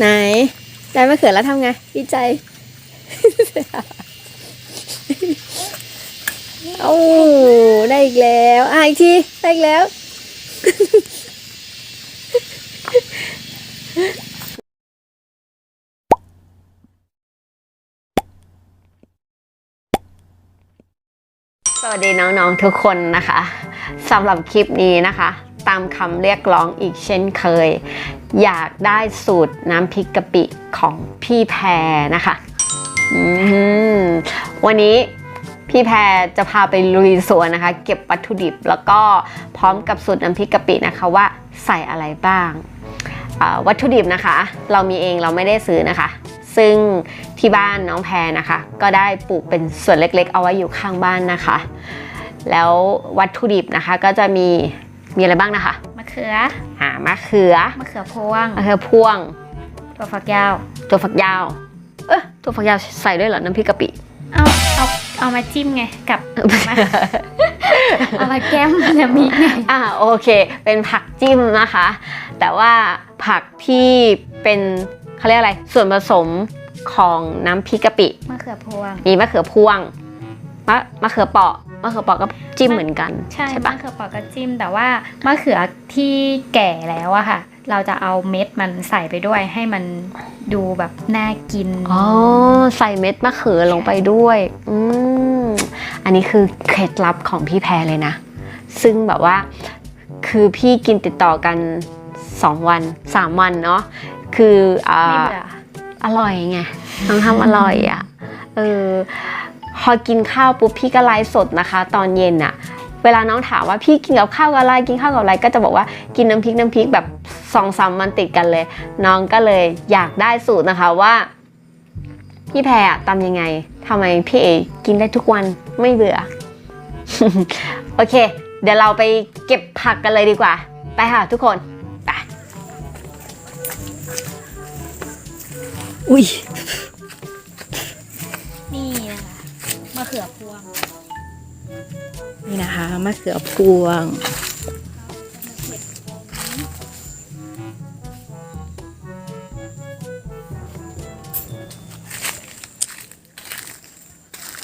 ไหน ได้มะเขือแล้วทำไงดีใจ โอ้ได้อีกแล้วอะอีกทีได้อีกแล้ว สวัสดีน้องๆทุกคนนะคะสำหรับคลิปนี้นะคะ ตามคำเรียกร้องอีกเช่นเคย อยากได้สูตรน้ำพริกกะปิของพี่แพรนะคะวันนี้พี่แพรจะพาไปลุยสวนนะคะ เก็บวัตถุดิบแล้วก็พร้อมกับสูตรน้ำพริกกะปินะคะว่าใส่อะไรบ้าง วัตถุดิบนะคะ เรามีเองเราไม่ได้ซื้อนะคะ ซึ่งที่บ้านน้องแพรนะคะ ก็ได้ปลูกเป็นส่วนเล็กๆ เอาไว้อยู่ข้างบ้านนะคะ แล้ววัตถุดิบนะคะก็จะมีมีอะไรบ้างนะคะ ขืออ่ามะเขือมะเขือพวงมะเขือพวงถั่วฝักยาวถั่วฝักยาว เออถั่วฝักยาวใส่ด้วยเหรอน้ำพริกกะปิเอาเอาเอามาจิ้มไงกับมาเอามาแก้มน้ำพริกไงอ่าโอเค เป็นผักจิ้มนะคะ แต่ว่าผักที่เป็นเขาเรียกอะไรส่วนผสมของน้ำพริกกะปิมะเขือพวงมีมะเขือพวง มะมะเขือเปราะมะเขือเปราะก็จิ้มเหมือนกันใช่ปะมะเขือเปอกก็จิ้ม แต่ว่ามะเขือที่แก่แล้วอะค่ะ เราจะเอาเม็ดมันใส่ไปด้วยให้มันดูแบบน่ากินอ๋อใส่เม็ดมะเขือลงไปด้วยอืมอันนี้คือเคล็ดลับของพี่แพรเลยนะ ซึ่งแบบว่า คือพี่กินติดต่อกัน 2 วัน 3 วันเนาะคืออ่าไม่เบื่ออร่อยไงน้องทำอร่อยอะ่ะเออ พอกินข้าวปุ๊บพี่ก็ไลฟ์สดนะคะ ตอนเย็นอะเวลาน้องถามว่าพี่กินกับข้าวกับอะไรกินข้าวกับอะไรก็จะบอกว่ากินน้ำพริกน้ำพริกแบบสองสามวันติดกันเลย น้องก็เลยอยากได้สูตรนะคะว่า พี่แพรอะตำยังไงทำไมพี่เอกินได้ทุกวันไม่เบื่อ โอเค เดี๋ยวเราไปเก็บผักกันเลยดีกว่า ไปค่ะทุกคนไปอุ้ย นี่นะคะมะเขือพวง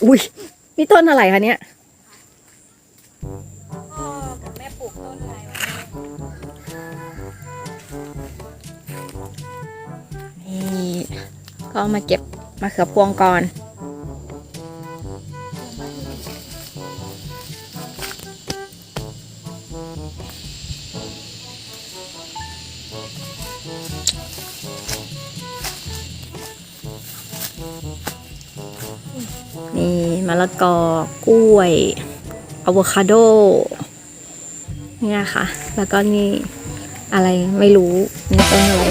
อุ้ยนี่ต้นอะไรคะเนี่ยพ่อกับแม่ปลูกต้นอะไรไว้นี่ก็มาเก็บมะเขือพวงก่อน กอกล้วยอะโวคาโดเนี่ยค่ะ แล้วก็นี่อะไรไม่รู้นี่ต้นอะไร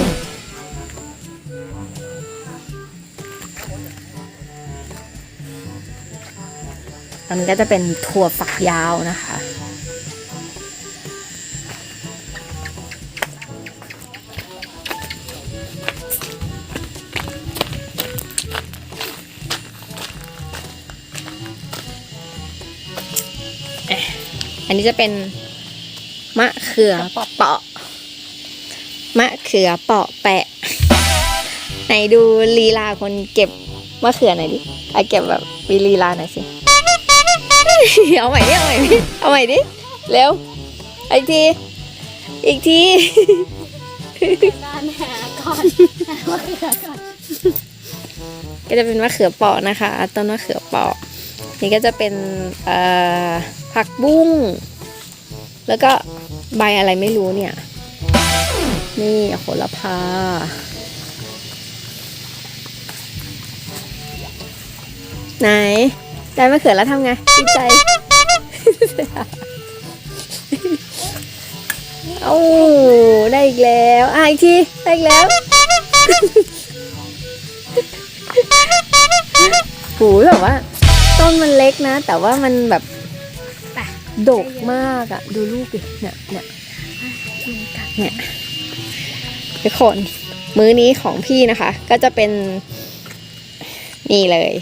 อันนี้ก็จะเป็นถั่วฝักยาวนะคะ อันนี้จะเป็นมะเขือเปาะมะเขือเปาะแปะ ไหนดูลีลาคนเก็บมะเขือหน่อยดิเอาเก็บแบบมีลีลาหน่อยสิ เอาใหม่ดิเอาใหม่ดิเอาใหม่ดิเร็วอีกที อีกทีด้านหาก่อนมะเขือก่อนก็จะเป็นมะเขือเปาะนะคะ ต้นมะเขือเปาะ นี่ก็จะเป็นผักบุ้ง แล้วก็ใบอะไรไม่รู้เนี่ย นี่โหระพา ไหน ได้มะเขือแล้วทำไงดีใจโอ้ได้อีกแล้วอะอีกที ได้อีกแล้วหูแบบว่า ต้นมันเล็กนะ แต่ว่ามันแบบไปดกมากอะดูลูกดิเนี่ยเนี่ยกินกันเนี่ยทุกคนมื้อนี้ของพี่นะคะ ก็จะเป็นนี่เลย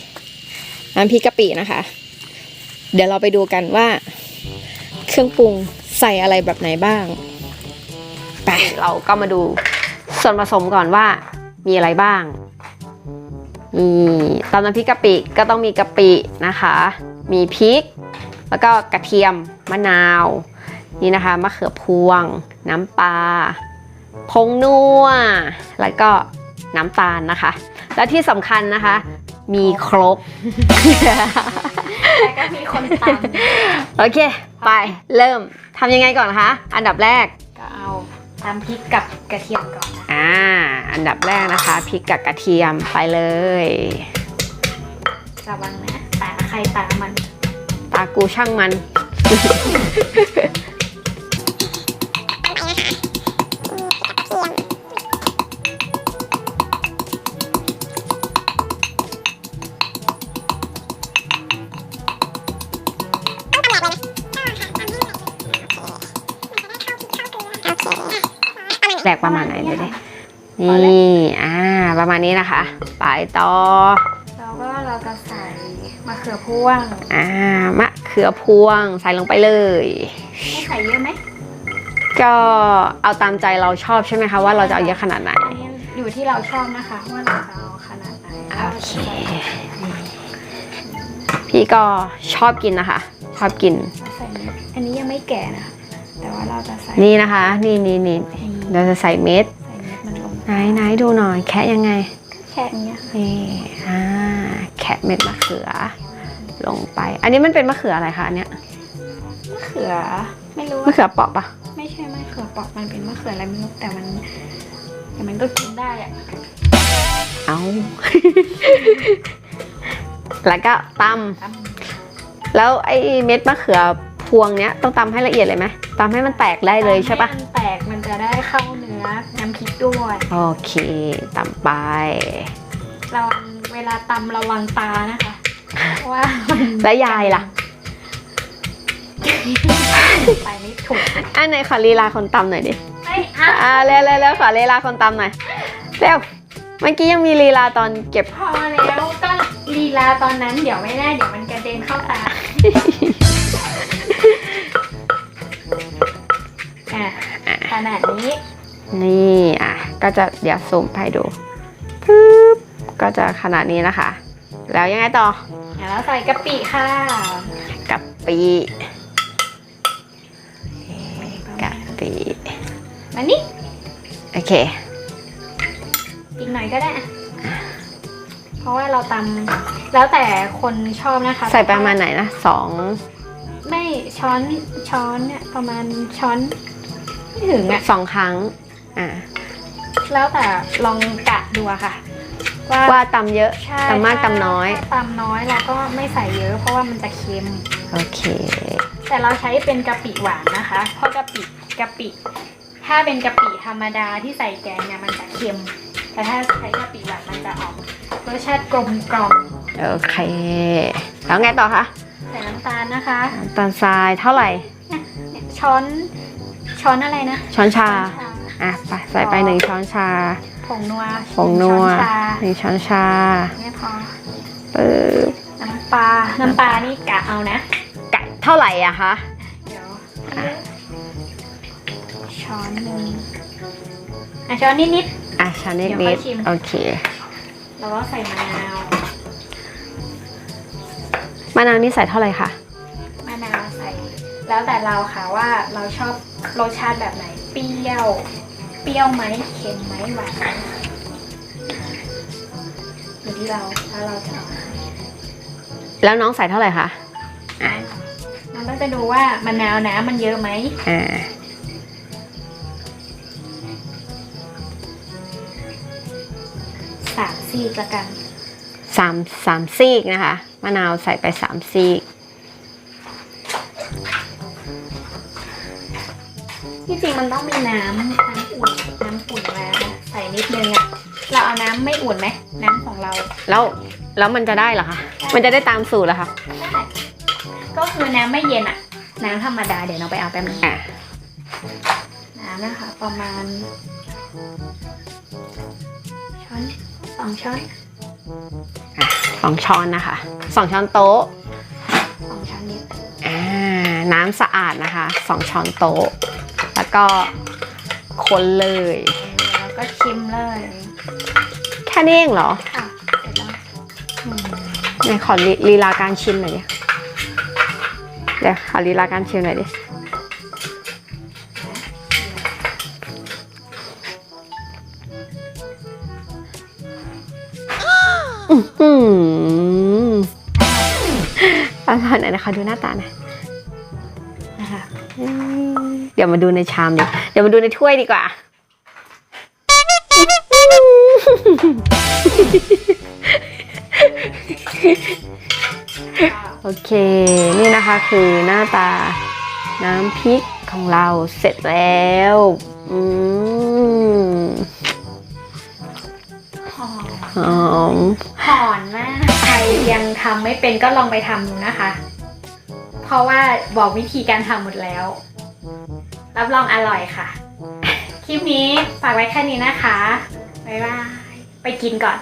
น้ำพริกกะปินะคะ เดี๋ยวเราไปดูกันว่า เครื่องปรุงใส่อะไรแบบไหนบ้างไปเราก็มาดูส่วนผสมก่อนว่ามีอะไรบ้าง นี่ตำน้ำพริกกะปิก็ต้องมีกะปินะคะ มีพริก แล้วก็กระเทียมมะนาว นี่นะคะมะเขือพวง น้ำปลาผงนัวแล้วก็น้ำตาลนะคะ และที่สำคัญนะคะ มีครบแล้วก็มีคนตโอเค ไปเริ่มทำยังไงก่อนคะ อันดับแรกำก็เอา ตำพริกกับกระเทียมก่อนนะอ่า อันดับแรกนะคะพริกกับกระเทียมไปเลย ระวังนะตาใครตามัน ตากูช่างมัน แตกประมาณไหนเลยดินี่อ่าประมาณนี้นะคะไปต่อแล้วก็เราจะใส่มะเขือพวงอ่ามะเขือพวงใส่ลงไปเลยให้ใส่เยอะไหมก็เอาตามใจเราชอบใช่ไหมคะว่าเราจะเอาเยอะขนาดไหนอันนี้อยู่ที่เราชอบนะคะว่าเราจะเอาขนาดไหนโอเคพี่ก็ชอบกินนะคะ ชอบกินเราใส่เม็ดอันนี้ยังไม่แก่นะคะแต่ว่าเราจะใส่นี่นะคะ นี่นี่นี่ เราจะใส่เม็ดใส่เม็ดมันลงไหนไหนดูหน่อยแคะยังไง แค่นี้ค่ะนี่อ่าแคะเม็ดมะเขือ ลงไป อันนี้มันเป็นมะเขืออะไรคะอันเนี้ยมะเขือไม่รู้มะเขือเปราะปะไม่ใช่มะเขือเปอกมันเป็นมะเขืออะไรไม่รู้แต่มันแต่มันก็กินได้อะเอาแล้วก็ตำตแล้วไอ้เม็ดมะเขือ พวงเนี้ยต้องตำให้ละเอียดเลยไหมตำให้มันแตกได้ำเลยใช่ปะให้มันแตกมันจะได้เข้าเนื้อน้ำพริกด้วย โอเคตำไป เราเวลาตำระวังตานะคะเพราะว่ามันแล้วยายล่ะ ไปไม่ถูกอันไหนขอลีลาคนตำหน่อยดิไอ้ยอะอ่าเร็วเร็วเร็วขอลีลาคนตำหน่อยเร็วเมื่อกี้ยังมีลีลาตอนเก็บ พอแล้วก็ลีลาตอนนั้นเดี๋ยวไม่ได้เดี๋ยวมันกระเด็นเข้าตา อะขนาดนี้นี่อะก็จะเดี๋ยวซูมให้ดูปึ๊บก็จะขนาดนี้นะคะ แล้วยังไงต่อเดี๋ยวเราใส่กะปิค่ะกะปิกะปิมานี่โอเค อีกหน่อยก็ได้อะเพราะว่าเราตำแล้วแต่คนชอบนะคะ ใส่ประมาณไหนนะสองไม่ช้อนช้อนเนี่ยประมาณช้อน ไม่ถึงอะสองครั้งอ่าแล้วแต่ลองกะดูอะค่ะ ว่าว่าตำเยอะใช่ตำมากตำน้อยถ้าตำน้อยเราก็ไม่ใส่เยอะ เพราะว่ามันจะเค็ม โอเค แต่เราใช้เป็นกะปิหวานนะคะ เพราะกะปิกะปิ ถ้าเป็นกะปิธรรมดาที่ใส่แกงเนี่ยมันจะเค็ม แต่ถ้าใช้กะปิหวานมันจะออกรสชาติกลมกล่อมโอเค แล้วไงต่อคะใส่น้ำตาลนะคะน้ำตาลทรายเท่าไหร่เนี่ยช้อน ช้อนอะไรนะช้อนชาช้อนชาอะไปใส่ไปหนึ่งช้อนชาผงนัวผงนัวช้อนชาหนึ่งช้อนชาไม่พอปึ๊บน้ำปลาน้ำปลานี่กะเอานะไก่เท่าไหร่อะคะเดี๋ยวช้อนหนึ่งอะช้อนนิดอะช้อนนิดเดี๋ยวนิค่ดอยชิมโอเคๆแล้วก็ใส่มะนาวมะนาวนี่ใส่เท่าไหร่คะมะนาวใส่ แล้วแต่เราค่ะว่าเราชอบ รสชาติแบบไหน เปรี้ยว เปรี้ยวไหมเค็มไหมหวานไหมอยู่ที่เราถ้าเราจะเอาแล้วน้องใส่เท่าไหร่คะมันก็จะดูว่ามะนาวน้ำมันเยอะไหม อ่า สามสี่ละกัน สามสามซีกนะคะ มะนาวใส่ไปสามซีก ที่จริงมันต้องมีน้ำน้ำอุ่นน้ำอุ่นมาใส่นิดนึงอะเราเอาน้ำไม่อุ่นไหมน้ำของเราแล้วแล้วมันจะได้เหรอคะมันจะได้ตามสูตรเหรอคะได้ก็คือน้ำไม่เย็นอะน้ำธรรมดาเดี๋ยวเราไปเอาแป๊บนึงอะน้ำนะคะ ประมาณช้อนสองช้อนสองช้อนนะคะสองช้อนโต๊ะสองช้อนนิดอ่าน้ำสะอาดนะคะสองช้อนโต๊ะแล้ว ก็คนเลย แล้วก็ชิมเลยนี้เองเหรอค่ะเสร็จแล้วไหนขอลีลีลาการชิมหน่อยดิเดี๋ยวขอลีลาการชิมหน่อยดิอื้อหืออร่อยหน่อยนะคะดูหน้าตาหน่อย นะคะอืมเดี๋ยวมาดูในชามดิเดี๋ยวมาดูในถ้วยดีกว่า โอเค นี่นะคะคือหน้าตาน้ำพริกของเราเสร็จแล้วอืมหอมหอมหอนมาก ใครยังทำไม่เป็นก็ลองไปทำดูนะคะเพ ราะว่าบอกวิธีการทำหมดแล้ว รับรองอร่อยค่ะ คลิปนี้ฝากไว้แค่นี้นะคะ บ๊ายบาย ไปกินก่อน